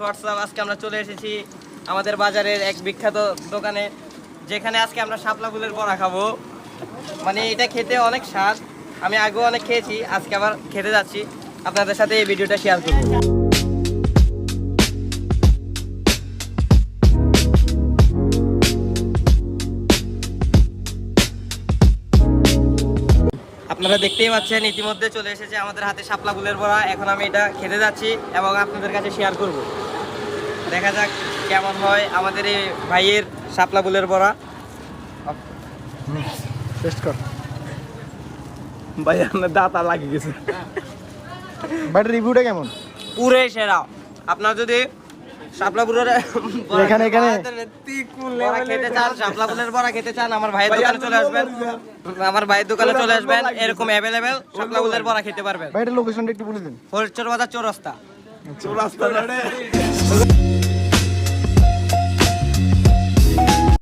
WhatsApp আজকে আমরা চলে এসেছি আমাদের বাজারের এক বিখ্যাত দোকানে, যেখানে আজকে আমরা শাপলা ফুলের বড়া খাব। মানে এটা খেতে অনেক স্বাদ। আমি আগেও অনেক খেয়েছি, আজকে আবার খেতে যাচ্ছি। আপনাদের সাথে এই ভিডিওটা শেয়ার করব। আপনারা দেখতেই পাচ্ছেন ইতিমধ্যে চলে এসেছে আমাদের হাতে শাপলা ফুলের বড়া। এখন আমি এটা খেতে যাচ্ছি এবং আপনাদের কাছে শেয়ার করব। দেখা যাক কেমন হয় আমাদের এই ভাইয়ের শাপলা ফুলের বড়া। টেস্ট কর। ভাই আপনার দাঁতা লাগে গেছে। বাট রিভিউটা কেমন? পুরে সেরা। আপনার যদি শাপলা এখানে- এখানে- খেতে চান শাপলা ফুলের বড়া খেতে চান আমার ভাইয়ের দোকানে চলে আসবেন। আমার ভাইয়ের দোকানে চলে আসবেন এরকম অ্যাভেলেবেল শাপলা ফুলের বড়া খেতে পারবেন। ভাই এটা লোকেশনটা একটু বলে দিন। হরিচর বাজার চৌরাস্তা। রাস্তা